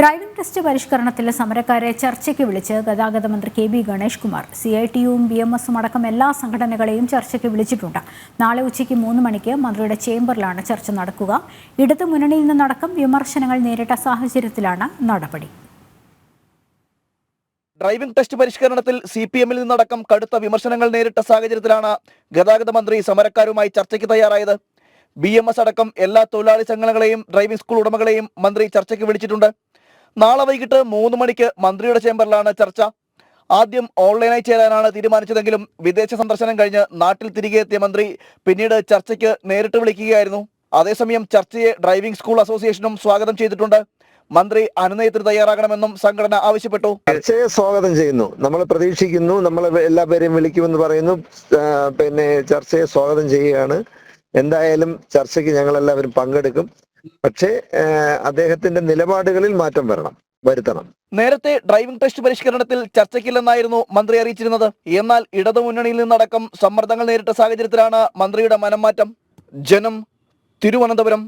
Driving test പരിഷ്കരണത്തിൽ സമരക്കാരെ ചർച്ചയ്ക്ക് വിളിച്ച് ഗതാഗത മന്ത്രി K B Ganesh Kumar C I ടിയും ബി എം എസും അടക്കം എല്ലാ സംഘടനകളെയും ചർച്ചയ്ക്ക് വിളിച്ചിട്ടുണ്ട്. നാളെ ഉച്ചയ്ക്ക് മൂന്ന് മണിക്ക് മന്ത്രിയുടെ ചേംബറിലാണ് ചർച്ച നടക്കുക. ഇടതു മുന്നണിയിൽ നിന്നടക്കം വിമർശനങ്ങൾ നേരിട്ട സാഹചര്യത്തിലാണ് നടപടി. ഡ്രൈവിംഗ് ടെസ്റ്റ് പരിഷ്കരണത്തിൽ സി പി എമ്മിൽ നിന്നടക്കം കടുത്ത വിമർശനങ്ങൾ നേരിട്ട സാഹചര്യത്തിലാണ് ഗതാഗത മന്ത്രി സമരക്കാരുമായി ചർച്ചയ്ക്ക് തയ്യാറായത്. ബി എം എസ് അടക്കം എല്ലാ തൊഴിലാളി സംഘടനകളെയും ഡ്രൈവിംഗ് സ്കൂൾ ഉടമകളെയും മന്ത്രി ചർച്ചയ്ക്ക് വിളിച്ചിട്ടുണ്ട്. നാളെ വൈകിട്ട് മൂന്ന് മണിക്ക് മന്ത്രിയുടെ ചേംബറിലാണ് ചർച്ച. ആദ്യം ഓൺലൈനായി ചേരാനാണ് തീരുമാനിച്ചതെങ്കിലും വിദേശ സന്ദർശനം കഴിഞ്ഞ് നാട്ടിൽ തിരികെ എത്തിയ മന്ത്രി പിന്നീട് ചർച്ചയ്ക്ക് നേരിട്ട് വിളിക്കുകയായിരുന്നു. അതേസമയം ചർച്ചയെ ഡ്രൈവിംഗ് സ്കൂൾ അസോസിയേഷനും സ്വാഗതം ചെയ്തിട്ടുണ്ട്. മന്ത്രി അനുനയത്തിന് തയ്യാറാകണമെന്നും സംഘടന ആവശ്യപ്പെട്ടു. ചർച്ചയെ സ്വാഗതം ചെയ്യുന്നു. നമ്മൾ പ്രതീക്ഷിക്കുന്നു. നമ്മൾ എല്ലാവരെയും വിളിക്കുമെന്ന് പറയുന്നു. പിന്നെ ചർച്ചയെ സ്വാഗതം ചെയ്യുകയാണ്. എന്തായാലും ചർച്ചയ്ക്ക് ഞങ്ങൾ എല്ലാവരും പങ്കെടുക്കും. പക്ഷേ അദ്ദേഹത്തിന്റെ നിലപാടുകളിൽ മാറ്റം വരണം വരുത്തണം. നേരത്തെ ഡ്രൈവിംഗ് ടെസ്റ്റ് പരിഷ്കരണത്തിൽ ചർച്ചയ്ക്കില്ലെന്നായിരുന്നു മന്ത്രി അറിയിച്ചിരുന്നത്. എന്നാൽ ഇടതുമുന്നണിയിൽ നിന്നടക്കം സമ്മർദ്ദങ്ങൾ നേരിട്ട സാഹചര്യത്തിലാണ് മന്ത്രിയുടെ മനംമാറ്റം. ജനം തിരുവനന്തപുരം